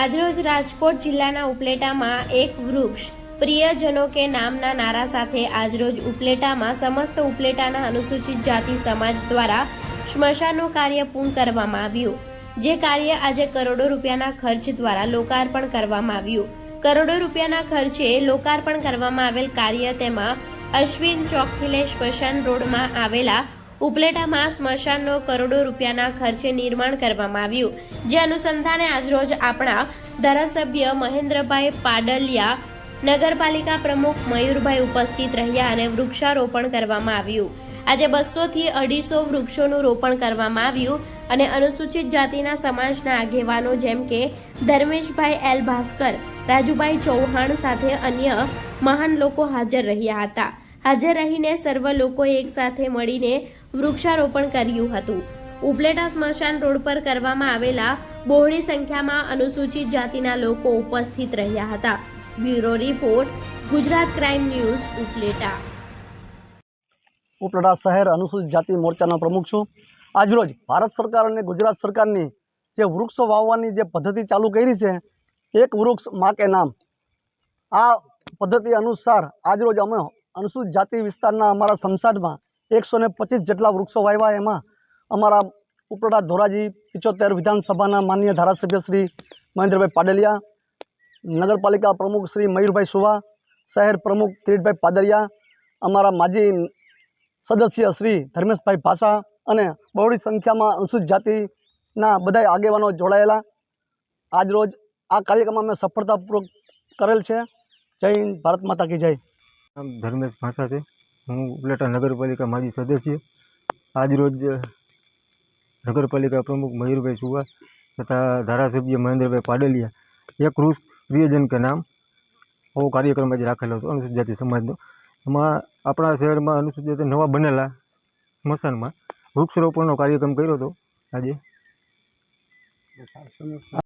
આજરોજ રાજકોટ જિલ્લાના ઉપલેટામાં એક વૃક્ષ, પ્રિયજનો કે નામના નારા સાથે આજરોજ ઉપલેટામાં સમસ્ત ઉપલેટાના અનુસૂચિત જાતિ સમાજ દ્વારા સ્મશાનનું કાર્ય પૂર્ણ કરવામાં આવ્યું, જે કાર્ય આજે કરોડો રૂપિયાના ખર્ચ દ્વારા લોકાર્પણ કરવામાં આવ્યું. કરોડો રૂપિયાના ખર્ચે લોકાર્પણ કરવામાં આવેલ કાર્ય તેમાં અશ્વિન ચોકથી લઈ સ્મશાન રોડમાં આવેલા ઉપલેટામાં સ્મશાનનો કરોડો રૂપિયાના ખર્ચે નિર્માણ કરવામાં આવ્યું. જે અનુસંધાને આજરોજ આપણા ધારાસભ્ય મહેન્દ્રભાઈ પાડલિયા, નગરપાલિકા પ્રમુખ મયુરભાઈ ઉપસ્થિત રહ્યા અને વૃક્ષારોપણ કરવામાં આવ્યું. આજે બસો થી અઢીસો વૃક્ષોનું રોપણ કરવામાં આવ્યું અને અનુસૂચિત જાતિના સમાજના આગેવાનો જેમ કે ધર્મેશભાઈ એલ ભાસ્કર, રાજુભાઈ ચૌહાણ સાથે અન્ય મહાન લોકો હાજર રહ્યા હતા. હાજર રહીને સર્વ લોકોએ એકસાથે મળીને વૃક્ષારોપણ કર્યું હતું. ઉપલેટા સ્મશાન રોડ પર કરવામાં આવેલા બહોળી સંખ્યામાં અનુસૂચિત જાતિના લોકો ઉપસ્થિત રહ્યા હતા. Bureau report, Gujarat crime news, Upleta. Upleta શહેર અનુસૂચિત જાતિ મોરચાનો પ્રમુખ છું. આજરોજ ભારત સરકાર અને ગુજરાત સરકારની જે વૃક્ષો વાવવાની જે પદ્ધતિ ચાલુ કરી છે, એક વૃક્ષ મા કે નામ. આ પદ્ધતિ અનુસાર આજરોજ અમે અનુસૂચિત જાતિ વિસ્તારના અમારા સમસાટમાં એકસો ને પચીસ જેટલા વૃક્ષો વાવ્યા એમાં અમારા ઉપરડા ધોરાજી પિચોતેર વિધાનસભાના માનનીય ધારાસભ્ય શ્રી મહેન્દ્રભાઈ પાડલિયા, નગરપાલિકા પ્રમુખ શ્રી મયુરભાઈ સુવા, શહેર પ્રમુખ કિરીટભાઈ પાદરિયા અમારા માજી સદસ્ય શ્રી ધર્મેશભાઈ ભાષા અને બહોળી સંખ્યામાં અનુસૂચિત જાતિના બધા આગેવાનો જોડાયેલા. આજરોજ આ કાર્યક્રમ અમે સફળતાપૂર્વક કરેલ છે. જય હિન્દ, ભારત માતા કી જય. ધર્મેશ ભાષા છે. હું ઉપલેટા નગરપાલિકા માજી સદસ્ય. આજરોજ નગરપાલિકા પ્રમુખ મયુરભાઈ સુવા તથા ધારાસભ્ય મહેન્દ્રભાઈ પાડલિયા એક વૃક્ષ પ્રિયજન કે નામ આવો કાર્યક્રમ આજે રાખેલો હતો, અનુસૂચિત જાતિ સમાજનો. એમાં આપણા શહેરમાં અનુસૂચિત જાતિ નવા બનેલા સ્મશાનમાં વૃક્ષારોપણનો કાર્યક્રમ કર્યો હતો આજે.